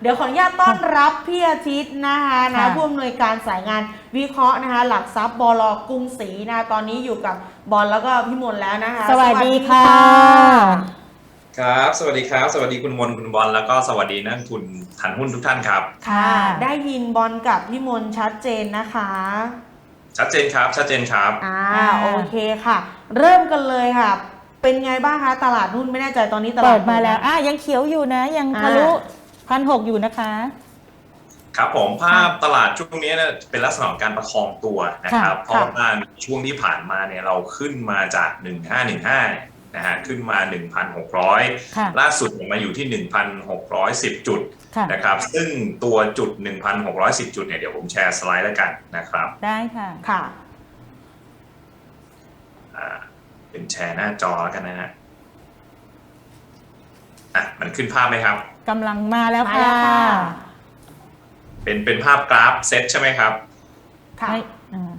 เดี๋ยวขออนุญาตต้อนรับพี่อาทิตย์นะคะนะค่ะผู้อำนวยการสายงานวิเคราะห์นะคะ หลักทรัพย์บลกรุงศรีนะคะตอนนี้อยู่กับบอลแล้วก็พี่มนต์แล้วนะคะ สวัสดีค่ะ ครับ สวัสดีครับ สวัสดีคุณมนต์คุณบอลแล้วก็สวัสดีนักลงทุนทันหุ้นทุกท่านครับ ค่ะค่ะได้ยินบอลกับพี่มนต์ชัดเจนนะคะ ชัดเจนครับ ชัดเจนครับอ่าอ่าโอเคค่ะ เริ่มกันเลยค่ะเป็นไงบ้างคะตลาดหุ้นไม่แน่ใจตอนนี้ตลาดเปิดมาแล้วอะยังเขียวอยู่นะ ยังทะลุอ่ พันหกอยู่นะคะ ครับผมภาพตลาดช่วงนี้เนี่ยเป็นลักษณะของการประคองตัวนะครับค่ะเพราะว่าช่วงที่ผ่านมาเนี่ยเราขึ้นมาจาก 1515เนี่ยนะฮะขึ้นมา 1,600ค่ะล่าสุดเนี่ยมาอยู่ที่ 1,610 จุดค่ะนะครับ ซึ่งตัวจุด 1,610 จุดเนี่ยเดี๋ยวผมแชร์สไลด์แล้วกันนะครับ ได้ค่ะค่ะอ่าเป็นแชร์หน้าจอแล้วกันนะฮะอะมันขึ้นภาพไหมครับ กำลังมาแล้วมาค่ะแล้วค่ะ เป็นเป็นภาพกราฟเซตใช่ไหมครับ ค่ะ ไม่อ่า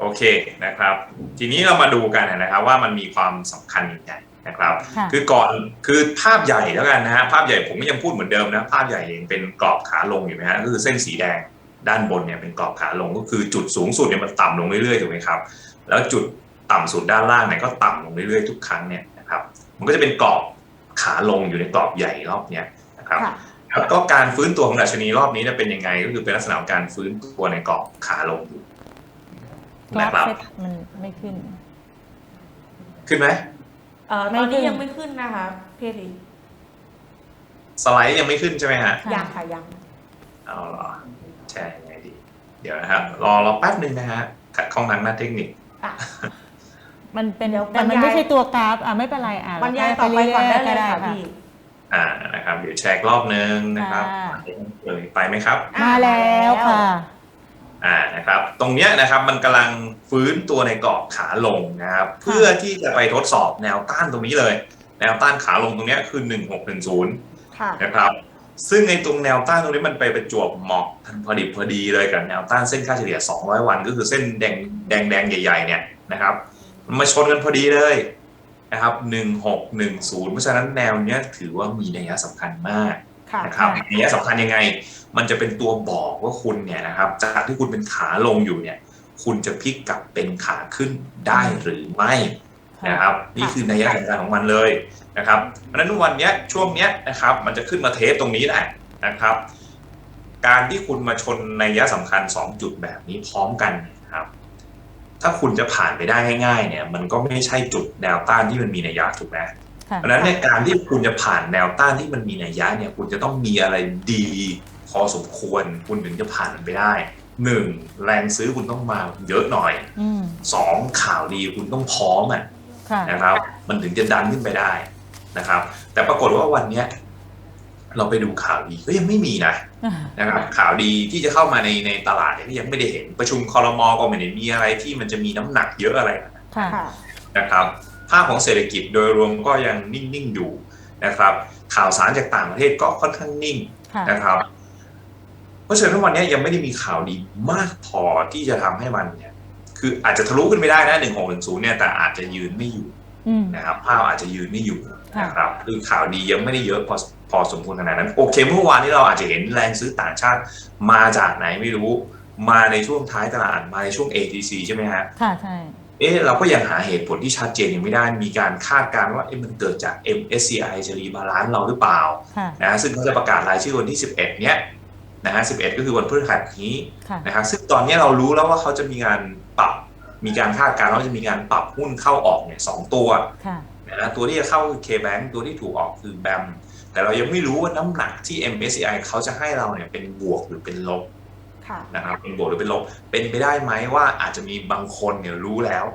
โอเคนะครับ ทีนี้เรามาดูกันนะครับว่ามันมีความสำคัญยังไงนะครับ ค่ะ คือก่อนคือภาพใหญ่แล้วกันนะฮะภาพใหญ่ผมก็ยังพูดเหมือนเดิมนะภาพใหญ่ยังเป็นกรอบขาลงอยู่นะฮะก็คือเส้นสีแดงด้านบนเนี่ยเป็นกรอบขาลงก็คือจุดสูงสุดเนี่ยมันต่ำลงเรื่อยๆถูกไหมครับแล้วจุดต่ำสุดด้านล่างเนี่ยก็ต่ำลงเรื่อยๆทุกครั้งเนี่ยนะครับมันก็จะเป็นกรอบขาลงอยู่ในกรอบใหญ่รอบเนี้ยนะ ครับค่ะแล้วก็การฟื้นตัวของดัชนีรอบนี้เนี่ยเป็นยังไงก็คือเป็นลักษณะของการฟื้นตัวในกรอบขาลงอยู่กรานะฟครับเซ็ตมันไม่ขึ้น ขึ้นไหมเอ่อไม่ตอนนี้ขึ้นยังไม่ขึ้นนะคะพี่อาทิตย์สไลด์ยังไม่ขึ้นใช่ไหมฮะค่ะยังค่ะยังเอาเหรอแชร์ยังไงดี เดี๋ยวนะครับรอรอแป๊บหนึ่งนะฮะขัดข้องทางหน้าเทคนิคอะมันเป็นเดี๋ยวแต่มันบรรยายไม่ใช่ตัวกราฟอะไม่เป็นไรอะบรรยายต่อไปก่อนได้เลยค่ะพี่ อ่านะครับ เดี๋ยวแชร์อีกรอบนึงนะครับเลยไปไหมครับ มาแล้วค่ะ อ่านะครับตรงเนี้ยนะครับมันกำลังฟื้นตัวในกรอบขาลงนะครับเพื่อที่จะไปทดสอบแนวต้านตรงนี้เลย แนวต้านขาลงตรงเนี้ยคือ 1610 ค่ะ นะครับ ซึ่งในตรงแนวต้านตรงนี้มันไปประจวบเหมาะพอดีพอดีเลยกับแนวต้านเส้นค่าเฉลี่ย 200 วัน ก็คือเส้นแดงแดงแดงใหญ่ ๆ เนี่ยนะครับมันมาชนกันพอดีเลย นะครับ1610 เพราะฉะนั้นแนวเนี้ยถือว่ามีนัยสำคัญมากค่ะนะครับค่ะนัยสำคัญยังไง มันจะเป็นตัวบอกว่าคุณเนี่ยนะครับจากที่คุณเป็นขาลงอยู่เนี่ยคุณจะพลิกกลับเป็นขาขึ้นได้หรือไม่นะครับนี่คือนัยสำคัญของมันเลยนะครับเพราะฉะนั้นวันเนี้ยช่วงเนี้ยนะครับมันจะขึ้นมาเทสตรงนี้แหละนะครับ การที่คุณมาชนนัยสำคัญ 2 จุดแบบนี้พร้อมกันนะครับ ถ้าคุณจะผ่านไปได้ง่ายๆเนี่ย มันก็ไม่ใช่จุดแนวต้านที่มันมีนัยยะถูกไหมค่ะเพราะฉะนั้นในยการที่คุณจะผ่านแนวต้านที่มันมีนัยยะเนี่ย คุณจะต้องมีอะไรดีพอสมควร คุณถึงจะผ่านมันไปได้หนึ่งแรงซื้อคุณต้องมาเยอะหน่อยอืมสองข่าวดีคุณต้องพร้อมอะค่ะนะครับ มันถึงจะดันขึ้นไปได้นะครับ แต่ปรากฏว่าวันเนี้ย เราไปดูข่าวดีก็ยังไม่มีนะนะครับข่าวดีที่จะเข้ามาในในตลาดเนี่ยก็ยังไม่ได้เห็นประชุมคอรมอก็ไม่ได้มีอะไรที่มันจะมีน้ำหนักเยอะอะไรค่ะค่ะนะครับภาพของเศรษฐกิจโดยรวมก็ยังนิ่งๆอยู่นะครับ ข่าวสารจากต่างประเทศก็ค่อนข้างนิ่งค่ะนะครับเพราะฉะนั้นวันนี้ยังไม่ได้มีข่าวดีมากพอที่จะทำให้มันเนี่ย คืออาจจะทะลุขึ้นไปได้นะหนึ่งหกหนึ่งศูนย์เนี่ยแต่อาจจะยืนไม่อยู่อืมนะครับภาพอาจจะยืนไม่อยู่ค่ะนะครับ คือข่าวดียังไม่ได้เยอะพอ พอสมควรขนาดนั้น โอเคเมื่อวานนี้เราอาจจะเห็นแรงซื้อต่างชาติมาจากไหนไม่รู้ มาในช่วงท้ายตลาดมาในช่วง ATC ใช่ไหมฮะค่ะใช่เอ๊ะเราก็ยังหาเหตุผลที่ชัดเจนยังไม่ได้มีการคาดการณ์ว่าเอ๊ะมันเกิดจาก MSCI จะรีบาลานซ์เราหรือเปล่าค่ะนะซึ่งเขาจะประกาศรายชื่อวันที่ 11 เนี้ยนะฮะ11 ก็คือวันพฤหัสนี้ค่ะนะครับซึ่งตอนนี้เรารู้แล้วว่าเขาจะมีการปรับมีการคาดการณ์ว่าจะมีการปรับหุ้นเข้าออกเนี่ยสองตัวค่ะนะตัวที่จะเข้าคือ K-Bank ตัวที่ถูกออกคือ BAM แต่เรายังไม่รู้ว่าน้ำหนักที่ MSCI เขาจะให้เราเนี่ยเป็นบวกหรือเป็นลบค่ะนะครับเป็นบวกหรือเป็นลบเป็นไปได้ไหมว่าอาจจะมีบางคนเนี่ยรู้แล้ว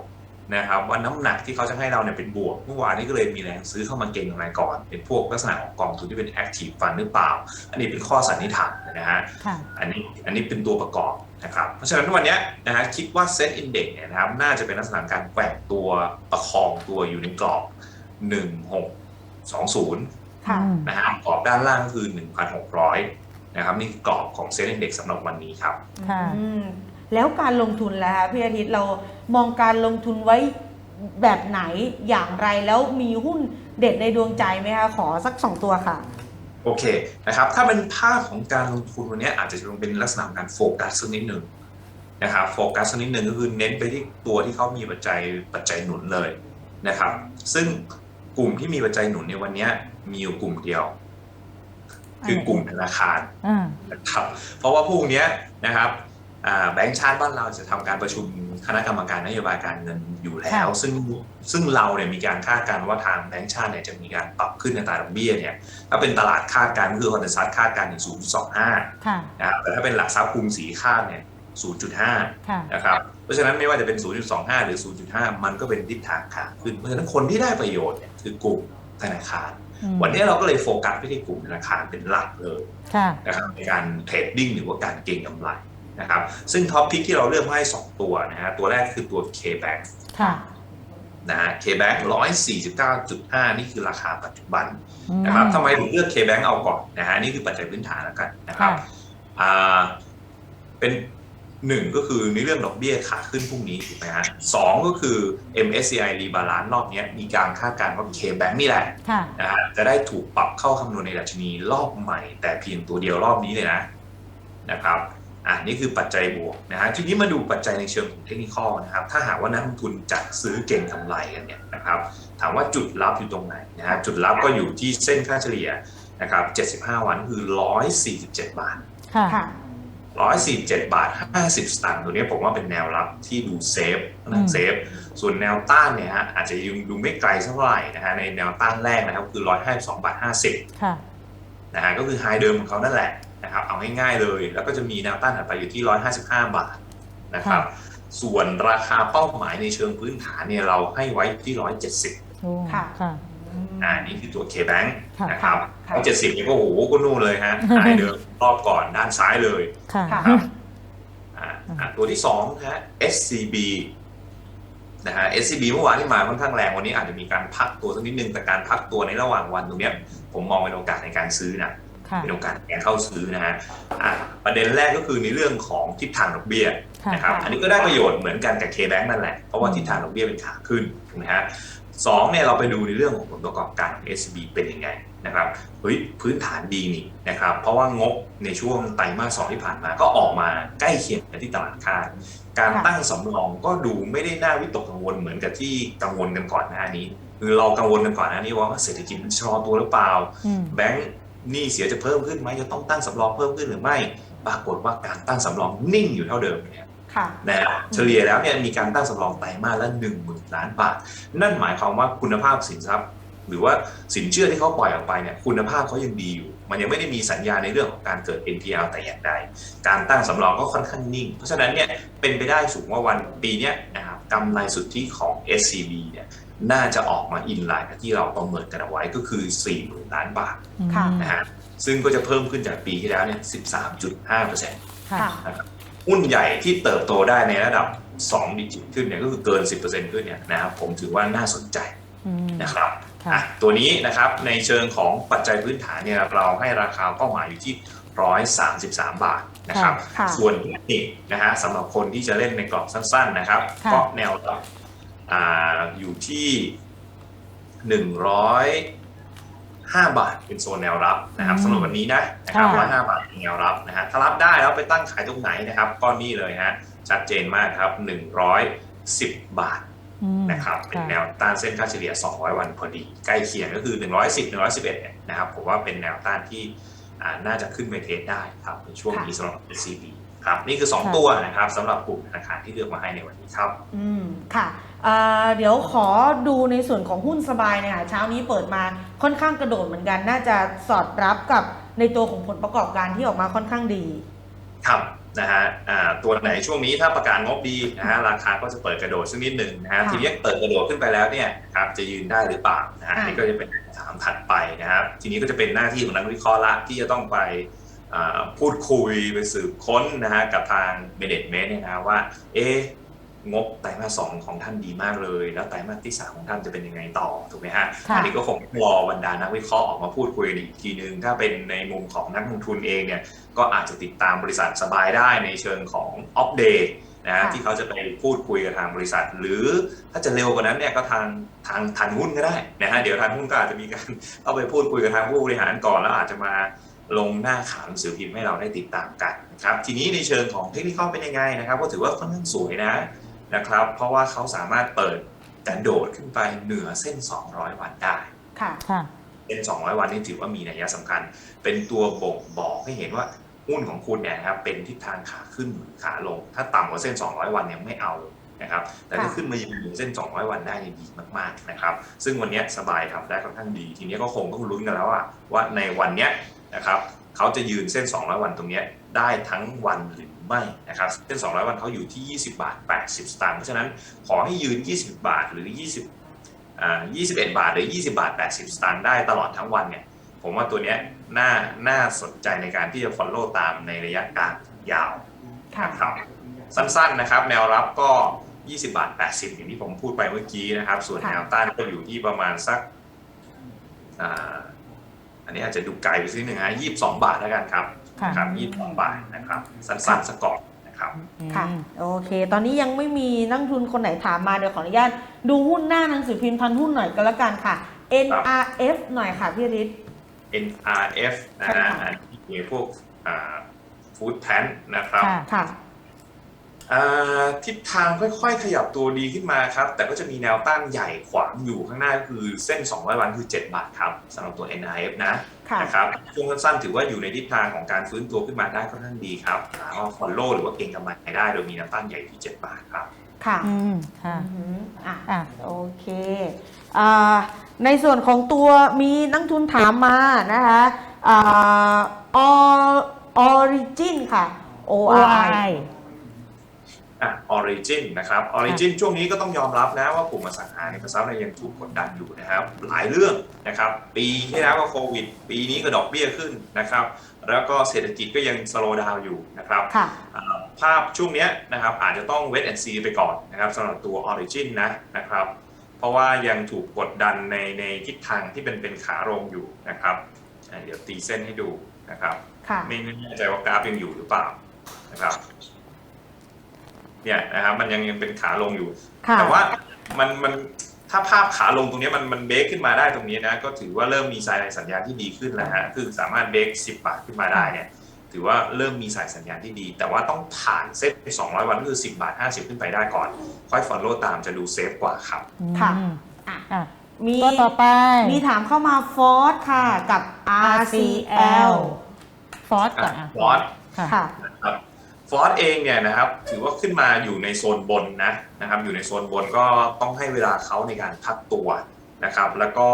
นะครับว่าน้ำหนักที่เขาจะให้เราเนี่ยเป็นบวกเมื่อวานนี้ก็เลยมีแรงซื้อเข้ามาเก็งอะไรก่อน เป็นพวกลักษณะของกองทุนที่เป็น active fund หรือเปล่า อันนี้เป็นข้อสันนิษฐานนะฮะค่ะอันนี้อันนี้เป็นตัวประกอบนะครับเพราะฉะนั้นวันเนี้ยนะฮะคิดว่าเซ็ตอินเด็กเนี่ยนะครับน่าจะเป็นลักษณะการแกว่งตัวประคองตัวอยู่ในกรอบ 1620ค่ะอืม นะฮะกรอบด้านล่างก็คือ 1,600นะครับนี่คือกรอบของเซ็ตอินเด็กสำหรับวันนี้ครับค่ะอืมแล้วการลงทุนแล้วคะพี่อาทิตย์เรามองการลงทุนไว้แบบไหนอย่างไรแล้วมีหุ้นเด็ดในดวงใจไหมคะขอสักสองตัวค่ะ โอเคนะครับถ้าเป็นภาพของการลงทุนวันนี้อาจจะลงเป็นลักษณะของการโฟกัสสักนิดหนึ่งนะครับโฟกัสสักนิดหนึ่งก็คือเน้นไปที่ตัวที่เขามีปัจจัยปัจจัยหนุนเลยนะครับ ซึ่ง กลุ่มที่มีปัจจัยหนุนในวันนี้มีอยู่กลุ่มเดียว คือกลุ่มธนาคารอ่านะครับเพราะว่าพรุ่งนี้นะครับอ่าแบงก์ชาติบ้านเราจะทำการประชุมคณะกรรมการนโยบายการเงินอยู่แล้วค่ะซึ่งซึ่งเราเนี่ยมีการคาดการณ์ว่าทางแบงก์ชาติเนี่ยจะมีการปรับขึ้นในอัตราดอกเบี้ยเนี่ยถ้าเป็นตลาดคาดการณ์ก็คือคอนเซซัสคาดการณ์อยู่0.25ค่ะนะครับแต่ถ้าเป็นหลักทรัพย์กรุงศรีคาดเนี่ย 0.5ค่ะนะครับ เพราะฉะนั้นไม่ว่าจะเป็น 0.25 หรือ 0.5 มันก็เป็นทิศทางขาขึ้น เพราะฉะนั้นคนที่ได้ประโยชน์เนี่ยคือกลุ่มธนาคารอืมวันนี้เราก็เลยโฟกัสไปที่กลุ่มธนาคารเป็นหลักเลยค่ะนะครับในการเทรดดิ้งหรือว่าการเก็งกำไรนะครับ ซึ่งท็อปพิกที่เราเลือกมาให้ 2 ตัวนะฮะ ตัวแรกคือตัว K-Bank ค่ะนะฮะ K-Bank 149.5 นี่คือราคาปัจจุบันอืมนะครับทำไมถึงเลือก K-Bank เอาก่อนนะฮะ นี่คือปัจจัยพื้นฐานแล้วกันนะครับค่ะอ่า เป็น หนึ่งก็คือในเรื่องดอกเบี้ยขาขึ้นพรุ่งนี้ถูกไหมฮะสองก็คือ MSCI Rebalance รอบเนี้ยมีการคาดการณ์ว่า K-Bank นี่แหละค่ะนะฮะจะได้ถูกปรับเข้าคำนวณในดัชนีรอบใหม่ แต่เพียงตัวเดียวรอบนี้เลยนะนะครับอะนี่คือปัจจัยบวกนะฮะทีนี้มาดูปัจจัยในเชิงของเทคนิคอลนะครับ ถ้าหากว่านักลงทุนจะซื้อเก่งกำไรกันเนี่ยนะครับ ถามว่าจุดรับอยู่ตรงไหนนะฮะจุดรับก็อยู่ที่เส้นค่าเฉลี่ยนะครับ75 วันคือ 147 บาทค่ะค่ะ 147 บาท 50 สตางค์ตัวนี้ผมว่าเป็นแนวรับที่ดูเซฟอืนะมเซฟ ส่วนแนวต้านเนี่ยฮะอาจจะยังดูไม่ไกลเท่าไหร่นะฮะในแนวต้านแรกนะครับคือ 152 บาท 50ค่ะนะฮะก็คือไฮเดิมของเขานั่นแหละนะครับเอาง่ายๆเลย แล้วก็จะมีแนวต้านถัดไปอยู่ที่ 155 บาทนะครับส่วนราคาเป้าหมายในเชิงพื้นฐานเนี่ยเราให้ไว้ที่ 170โอ้ค่ะค่ะ อ่านี่คือตัว K-Bank ค่ะนะครับค่ะ170เนี่ยก็โอ้โหก็นู่นเลยฮะไฮเดิมรอบก่อนด้านซ้ายเลยค่ะค่ะครับอ่าอ่าตัวที่สองนะฮะ SCB นะฮะ SCB เมื่อวานที่มาค่อนข้างแรงวันนี้อาจจะมีการพักตัวสักนิดนึงแต่การพักตัวในระหว่างวันตรงเนี้ยผมมองเป็นโอกาสในการซื้อนะค่ะเป็นโอกาสในการเข้าซื้อนะฮะอะประเด็นแรกก็คือในเรื่องของทิศทางดอกเบี้ยค่ะนะครับค่ะอันนี้ก็ได้ประโยชน์เหมือนกันกับ K-Bank นั่นแหละเพราะว่าทิศทางดอกเบี้ยเป็นขาขึ้นนะฮะ สองเนี่ยเราไปดูในเรื่องของผลประกอบการของ SCB เป็นยังไงนะครับเฮ้ยพื้นฐานดีนี่นะครับเพราะว่างบในช่วงไตรมาสสองที่ผ่านมาก็ออกมาใกล้เคียงกับที่ตลาดคาดการค่ะตั้งสำรองก็ดูไม่ได้น่าวิตกกังวลเหมือนกับที่กังวลกันก่อนหน้านี้คือเรากังวลกันก่อนหน้านี้ว่าเศรษฐกิจมันชะลอตัวหรือเปล่าอืมแบงก์หนี้เสียจะเพิ่มขึ้นไหมจะต้องตั้งสำรองเพิ่มขึ้นหรือไม่ ปรากฏว่าการตั้งสำรองนิ่งอยู่เท่าเดิมเนี่ย ค่ะนะฮะเฉลี่ยแล้วเนี่ยมีการตั้งสำรองไตรมาสละหนึ่งหมื่นล้านบาท นั่นหมายความว่าคุณภาพสินทรัพย์ หรือว่าสินเชื่อที่เขาปล่อยออกไปเนี่ยคุณภาพเขายังดีอยู่ มันยังไม่ได้มีสัญญาณในเรื่องของการเกิด NPL แต่อย่างใดการตั้งสำรองก็ค่อนข้างนิ่ง เพราะฉะนั้นเนี่ยเป็นไปได้สูงว่าวันปีเนี้ยนะครับกำไรสุทธิของ SCB เนี่ยน่าจะออกมาอินไลน์กับที่เราประเมินกันเอาไว้ก็คือ 40,000 ล้านบาทค่ะนะฮะซึ่งก็จะเพิ่มขึ้นจากปีที่แล้วเนี่ย 13.5%ค่ะค่ะ หุ้นใหญ่ที่เติบโตได้ในระดับ 2 ดิจิตขึ้นเนี่ยก็คือเกิน 10%ขึ้นเนี่ยนะครับผมถือว่าน่าสนใจอืมนะครับค่ะอะตัวนี้นะครับในเชิงของปัจจัยพื้นฐานเนี่ยเราให้ราคาเป้าหมายอยู่ที่ 133 บาทนะครับค่ะส่วนเทคนิคนะฮะสำหรับคนที่จะเล่นในกรอบสั้น ๆ นะครับค่ะก็แนวรับอ่าอยู่ที่ห นึ่งร้อยห้าบาทเป็นโซนแนวรับนะครับสำหรับวันนี้นะนะครับร้อยห้าบาทเป็นแนวรับนะฮะถ้ารับได้แล้วไปตั้งขายตรงไหนนะครับก็นี่เลยฮะชัดเจนมากครับหนึ่งร้อยสิบบาทอืมนะครับเป็นค่ะแนวต้านเส้นค่าเฉลี่ย 200 วันพอดีใกล้เคียงก็คือ 110 111เนี่ยนะครับผมว่าเป็นแนวต้านที่อ่าน่าจะขึ้นไปเทสได้ครับในช่วงนี้สำหรับ SCB ครับนี่คือ 2 ตัวนะครับสำหรับกลุ่มธนาคารที่เลือกมาให้ในวันนี้ครับ อืมค่ะเอ่อเดี๋ยวขอดูในส่วนของหุ้นสบายหนะคะเช้านี้เปิดมาค่อนข้างกระโดดเหมือนกัน น่าจะสอดรับกับในตัวของผลประกอบการที่ออกมาค่อนข้างดี ครับนะฮะอ่าตัวไหนช่วงนี้ถ้าประกาศงบดีนะฮะราคาก็จะเปิดกระโดดสักนิดหนึ่งนะฮะค่ะทีนี้เปิดกระโดดขึ้นไปแล้วเนี่ยครับจะยืนได้หรือเปล่านะฮะอ่านี่นี่ก็จะเป็นคำถามถัดไปนะครับทีนี้ก็จะเป็นหน้าที่ของนักวิเคราะห์ละที่จะต้องไปอ่า พูดคุยไปสืบค้นนะฮะกับทางเมเนจเมนต์เนี่ยนะว่า เอ๊ะงบไตรมาสสองของท่านดีมากเลย แล้วไตรมาสที่สามของท่านจะเป็นยังไงต่อถูกไหมฮะค่ะอันนี้ก็คงรอบรรดานักวิเคราะห์ออกมาพูดคุยกันอีกทีนึง ถ้าเป็นในมุมของนักลงทุนเองเนี่ยก็อาจจะติดตามบริษัทสบายได้ในเชิงของอัปเดตนะฮะค่ะที่เขาจะไปพูดคุยกับทางบริษัท หรือถ้าจะเร็วกว่านั้นเนี่ยก็ทางทางทางหุ้นก็ได้นะฮะเดี๋ยวทางหุ้นก็อาจจะมีการเข้าไปพูดคุยกับทางผู้บริหารก่อนแล้วอาจจะมา ลงหน้าข่าวหนังสือพิมพ์ให้เราได้ติดตามกันนะครับทีนี้ในเชิงของเทคนิคเป็นยังไงนะครับ ก็ถือว่าค่อนข้างสวยนะนะครับ เพราะว่าเขาสามารถเปิดกระโดดขึ้นไปเหนือเส้น 200 วันได้ค่ะค่ะเส้น 200 วันนี่ถือว่ามีนัยสำคัญ เป็นตัวบ่งบอกให้เห็นว่าหุ้นของคุณเนี่ยนะครับเป็นทิศทางขาขึ้นหรือขาลง ถ้าต่ำกว่าเส้น 200 วันเนี่ยไม่เอานะครับแต่ถ้าค่ะขึ้นมายืนอยู่เส้น 200 วันได้เนี่ยดีมากๆนะครับ ซึ่งวันเนี้ยสบายทำได้ค่อนข้างดี ทีนี้ก็คงต้องลุ้นกันแล้วว่าว่าในวันเนี้ย นะครับเขาจะยืนเส้น 200 วันตรงเนี้ยได้ทั้งวันหรือไม่นะครับเส้น 200 วันเขาอยู่ที่ 20 บาท 80 สตางค์เพราะฉะนั้นขอให้ยืน 20 บาทหรือ 20อ่า21 บาทหรือ 20 บาท 80 สตางค์ได้ตลอดทั้งวันเนี่ยผมว่าตัวเนี้ยน่าน่าสนใจในการที่จะ follow ตามในระยะกลางยาวค่ะนะครับสั้นๆนะครับ แนวรับก็ 20 บาท 80 อย่างที่ผมพูดไปเมื่อกี้นะครับ ส่วนค่ะแนวต้านก็อยู่ที่ประมาณสักอ่า อันนี้อาจจะดูไกลไปสักนิดหนึ่งนะ22บาทแล้วกันครับค่ะนะครับ22บาทนะครับ สั้นๆสกก่อนนะครับค่ะโอเค ตอนนี้ยังไม่มีนักลงทุนคนไหนถามมาเดี๋ยวขออนุญาตดูหุ้นหน้าหนังสือพิมพ์พันหุ้นหน่อยก็แล้วกันค่ะ NRF หน่อยค่ะพี่ฤทธิ์ NRF นะใช่ฮะค่ะอันนี้มีพวกฟู้ดแพนนะครับค่ะค่ะอ่า ทิศทางค่อยๆ ขยับตัวดีขึ้นมาครับ แต่ก็จะมีแนวต้านใหญ่ขวางอยู่ข้างหน้าก็คือเส้น 200 วันคือ 7 บาทครับสำหรับตัว NIF นะค่ะนะครับช่วงสั้นๆถือว่าอยู่ในทิศทางของการฟื้นตัวขึ้นมาได้ค่อนข้างดีครับแล้วก็ฟอลโล่หรือว่าเก็งกำไรได้โดยมีแนวต้านใหญ่ที่ 7 บาทครับ ค่ะอืมค่ะอือหืออะอะโอเคอ่าในส่วนของตัวมีนักทุนถามมานะคะอ่าออริจินค่ะ ORI ORI อะ Origin นะครับ Origin ช่วงนี้ก็ต้องยอมรับนะว่ากลุ่มอสังหาริมทรัพย์เนี่ยยังถูกกดดันอยู่นะครับ หลายเรื่องนะครับ ปีที่แล้วก็โควิด ปีนี้ก็ดอกเบี้ยขึ้นนะครับ แล้วก็เศรษฐกิจก็ยังสโลว์ดาวน์อยู่นะครับค่ะอ่าภาพช่วงเนี้ยนะครับอาจจะต้อง wait and see ไปก่อนนะครับสำหรับตัว Origin นะนะครับ เพราะว่ายังถูกกดดันในในทิศทางที่เป็นเป็นขาลงอยู่นะครับอ่าเดี๋ยวตีเส้นให้ดูนะครับค่ะไม่ไม่แน่ใจว่ากราฟยังอยู่หรือเปล่านะครับ เนี่ยนะครับมันยังยังเป็นขาลงอยู่ ค่ะ แต่ว่ามันมันถ้าภาพขาลงตรงนี้มันมันเบรกขึ้นมาได้ตรงนี้นะก็ถือว่าเริ่มมีสายสัญญาณที่ดีขึ้นแล้วฮะคือสามารถเบรก10 บาทขึ้นมาได้เนี่ยถือว่าเริ่มมีสายสัญญาณที่ดี แต่ว่าต้องผ่านเซ็ต200 วันก็คือ 10 บาท 50 ขึ้นไปได้ก่อน ค่อย follow ตามจะดูเซฟกว่าครับ ค่ะ อืมอะ อะมีตัวต่อไป มีถามเข้ามาฟอร์ค่ะกับ RCL ฟอสก่อนอะฟอส ค่ะ ค่ะนะครับ ฟอสเองเนี่ยนะครับถือว่าขึ้นมาอยู่ในโซนบนนะนะครับอยู่ในโซนบนก็ต้องให้เวลาเขาในการพักตัวนะครับแล้วก็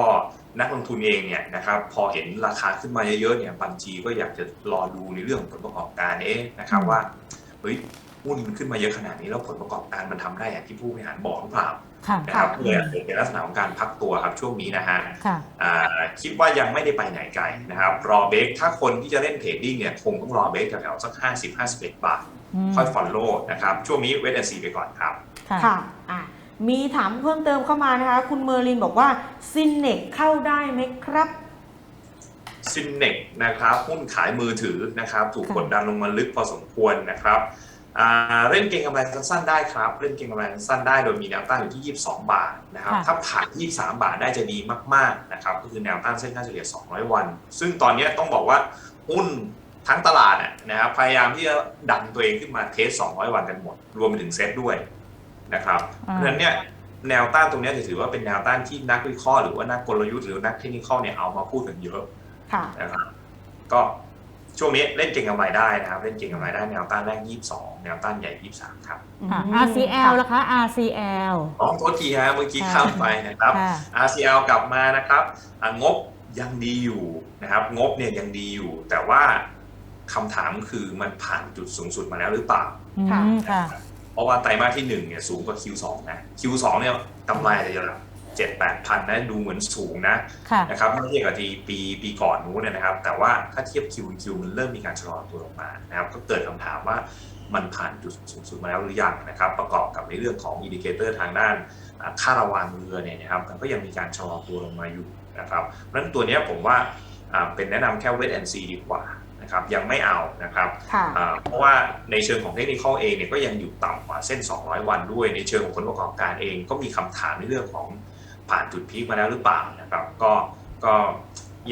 นักลงทุนเองเนี่ยนะครับพอเห็นราคาขึ้นมาเยอะๆเนี่ยบัญชีก็อยากจะรอดูในเรื่องผลประกอบการเอ๊ะนะครับว่าเฮ้ย หุ้นมันขึ้นมาเยอะขนาดนี้แล้วผลประกอบการมันทำได้อย่างที่ผู้บริหารบอกหรือเปล่าค่ะนะครับค่ะเลยอาจจะเป็นลักษณะของการพักตัวครับช่วงนี้นะฮะค่ะอ่าคิดว่ายังไม่ได้ไปไหนไกลนะครับ รอเบรกถ้าคนที่จะเล่นเทรดดิ้งเนี่ยคงต้องรอเบรกแถวๆสัก 50 51 บาทอืมค่อยฟอลโล่นะครับ ช่วงนี้เวทแอนซีไปก่อนครับ ค่ะค่ะอะมีถามเพิ่มเติมเข้ามานะคะ คุณเมอร์ลินบอกว่าซินเนกเข้าได้ไหมครับซินเนกนะครับหุ้นขายมือถือนะครับ ถูกค่ะกดดันลงมาลึกพอสมควรนะครับอ่า เล่นเก็งกำไรสั้นๆได้ครับเล่นเก็งกำไรสั้นๆได้โดยมีแนวต้านอยู่ที่ 22 บาทนะครับถ้าผ่าน 23 บาทได้จะดีมากๆนะครับก็คือแนวต้านเส้นค่าเฉลี่ย 200 วัน ซึ่งตอนนี้ต้องบอกว่าหุ้นทั้งตลาดน่ะนะครับพยายามที่จะดันตัวเองขึ้นมาเทส 200 วันกันหมด รวมไปถึงเซตด้วยนะครับเพอ่าราะฉะนั้นเนี่ยแนวต้านตรงเนี้ยจะถือว่าเป็นแนวต้านที่นักวิเคราะห์หรือว่านักกลยุทธ์หรือนักเทคนิคเนี่ยเอามาพูดกันเยอะค่ะนะครับก็ ช่วงนี้เล่นเก่งกำไรได้นะครับ เล่นเก่งกำไรได้แนวต้านแรก 22 แนวต้านใหญ่ 23 ครับอะอืม RCL ค่ะล่ะคะ RCL อ๋อโทษทีฮะเมื่อกี้ค่ะข้ามไปนะครับ ค่ะ RCL กลับมานะครับอะงบยังดีอยู่นะครับ งบเนี่ยยังดีอยู่ แต่ว่าคำถามคือมันผ่านจุดสูงสุดมาแล้วหรือเปล่า อืค่ะมค่ะ เพราะว่าไตรมาสที่1เนี่ยสูงกว่า Q2 นะ Q2 เนี่ยกำไรอาจจะระดับ 7 8พันนะดูเหมือนสูงนะค่ะนะครับเมื่อเทียบกับปีปีปีก่อนนู้นเนยนะครับ แต่ว่าถ้าเทียบคิวคิวมันเริ่มมีการชะลอตัวลงมานะครับก็เกิดคำถามว่ามันผ่านจุดสูงสุดมาแล้วหรือยังนะครับ ประกอบกับในเรื่องของอินดิเคเตอร์ทางด้านอ่าค่าระวางเรือเนี่ยนะครับมันก็ยังมีการชะลอตัวลงมาอยู่นะครับเพราะฉะนั้นตัวเนี้ยผมว่าอ่าเป็นแนะนำแค่เวทแอนซีดีกว่านะนะครับยังไม่เอานะครับค่ะอ่าเพราะว่าในเชิงของเทคนิคเองเนี่ยก็ยังอยู่ต่ำกว่าเส้น 200 วันด้วย ในเชิงของผลประกอบการเองก็มีคำถามในเรื่องของ ผ่านจุดพีคมาแล้วหรือเปล่านะครับ ก็ก็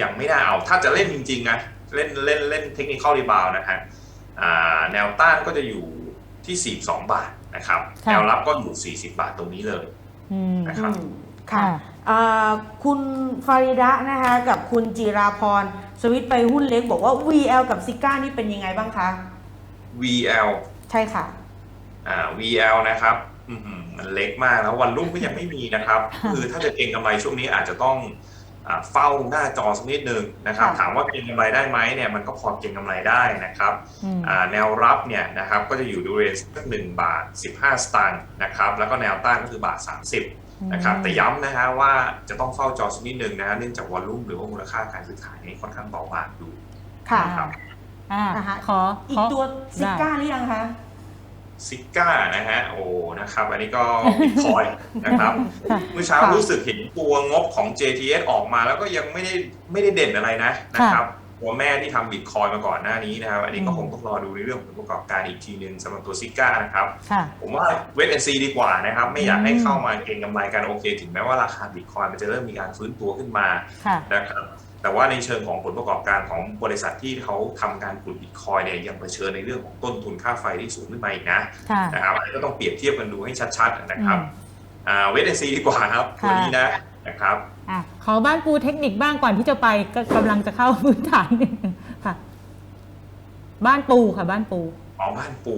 ยังไม่น่าเอา ถ้าจะเล่นจริงๆนะเล่นเล่นเล่นเทคนิครีบาวนะฮะอ่าแนวต้านก็จะอยู่ที่ 42 บาทนะครับค่ะแนวรับก็อยู่ 40 บาทตรงนี้เลยอืมนะอืมค่ะค่ะอ่าคุณฟาริดะนะคะกับคุณจิราพรสวิตช์ไปหุ้นเล็กบอกว่า VL กับซิก้านี่เป็นยังไงบ้างคะ VL ใช่ค่ะ อ่า VL นะครับอื้อหือ มันเล็กมากแล้ววันรุ่งก็ยังไม่มีนะครับค่ะคือถ้าจะเก็งกำไรช่วงนี้อาจจะต้องอาเฝ้าหน้าจอสักนิดนึงนะครับค่ะถามว่าเก็งกำไรได้ไหมเนี่ยมันก็พอเก็งกำไรได้นะครับอืมอ่าแนวรับเนี่ยนะครับก็จะอยู่ดูเรนสักหนึ่งบาท 15 สตางค์นะครับ แล้วก็แนวต้านก็คือบาท 30 นะครับ แต่ย้ำนะฮะว่าจะต้องเฝ้าจอสักนิดนึงนะฮะเนื่องจากวอลลุ่มหรือว่ามูลค่าการซื้อขายนี่ค่อนข้างเบาบางดูค่ะครับอ่านะคะขออีขกอตัวซิก้าหรือยังคะ ซิก้านะฮะ โอ้ นะครับ อันนี้ก็บิตคอยนะครับค่ะเมื่อเช้าค่ะรู้สึกเห็นตัวงบของ JTS ออกมาแล้วก็ยังไม่ได้ไม่ได้เด่นอะไรนะนะครับตัวแม่ที่ทำบิตคอยมาก่อนหน้านี้นะครับ อันนี้ก็อืมคงต้องรอดูในเรื่องของผลประกอบการอีกทีหนึ่งสำหรับตัวซิก้านะครับค่ะผมว่าเวทแอนซีดีกว่านะครับ ไม่อยากให้อืมเข้ามาเก็งกำไรกันโอเค ถึงแม้ว่าราคาบิตคอยมันจะเริ่มมีการฟื้นตัวขึ้นมาค่ะนะครับ แต่ว่าในเชิงของผลประกอบการของบริษัทที่เขาทำการขุดบิตคอยเนี่ยยังเผชิญในเรื่องของต้นทุนค่าไฟที่สูงขึ้นมาอีกนะค่ะนะครับอันนี้ก็ต้องเปรียบเทียบกันดูให้ชัดๆนะครับอืมอ่าเวทแอนซีดีกว่าครับตัวนี้นะนะครับอะขอบ้านปูเทคนิคบ้างก่อนที่จะไปก็กำลังจะเข้าพื้นฐานนิดนึงค่ะ บ้านปูค่ะ บ้านปูอ๋อบ้านปู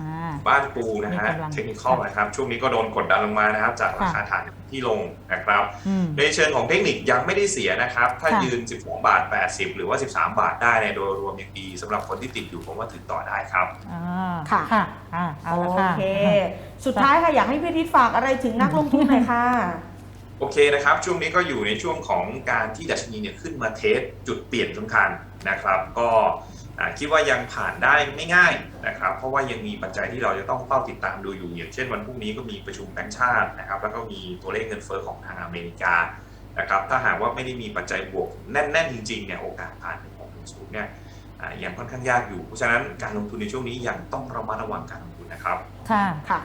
อ่า บ้านปูนะฮะมีกำลังเทคนิคนะครับ ช่วงนี้ก็โดนกดดันลงมานะครับ จากราคาฐานที่ลงนะครับ อืม ในเชิงของเทคนิคยังไม่ได้เสียนะครับ ถ้าค่ะ ยืน 12 บาท 80 หรือว่า 13 บาทได้เนี่ยโดยรวมยังดีสำหรับคนที่ติดอยู่ผมว่าถือต่อได้ครับ อ่าค่ะ ค่ะอ่าเอาละโอค่ะ เค สุดท้ายค่ะ อยากให้พี่ทิศฝากอะไรถึงนักลงทุนหน่อยค่ะ โอเคนะครับ ช่วงนี้ก็อยู่ในช่วงของการที่ดัชนีเนี่ยขึ้นมาเทสจุดเปลี่ยนสำคัญนะครับ ก็อ่า คิดว่ายังผ่านได้ไม่ง่ายนะครับ เพราะว่ายังมีปัจจัยที่เราจะต้องเฝ้าติดตามดูอยู่อย่างเช่นวันพรุ่งนี้ก็มีประชุมแบงก์ชาตินะครับ แล้วก็มีตัวเลขเงินเฟ้อของทางอเมริกานะครับ ถ้าหากว่าไม่ได้มีปัจจัยบวกแน่นๆจริงๆเนี่ยโอกาสผ่านเป็นของสูงเนี่ยอ่ายังค่อนข้างยากอยู่ เพราะฉะนั้นการลงทุนในช่วงนี้ยังต้องระมัดระวังการลงทุนนะครับ ค่ะค่ะ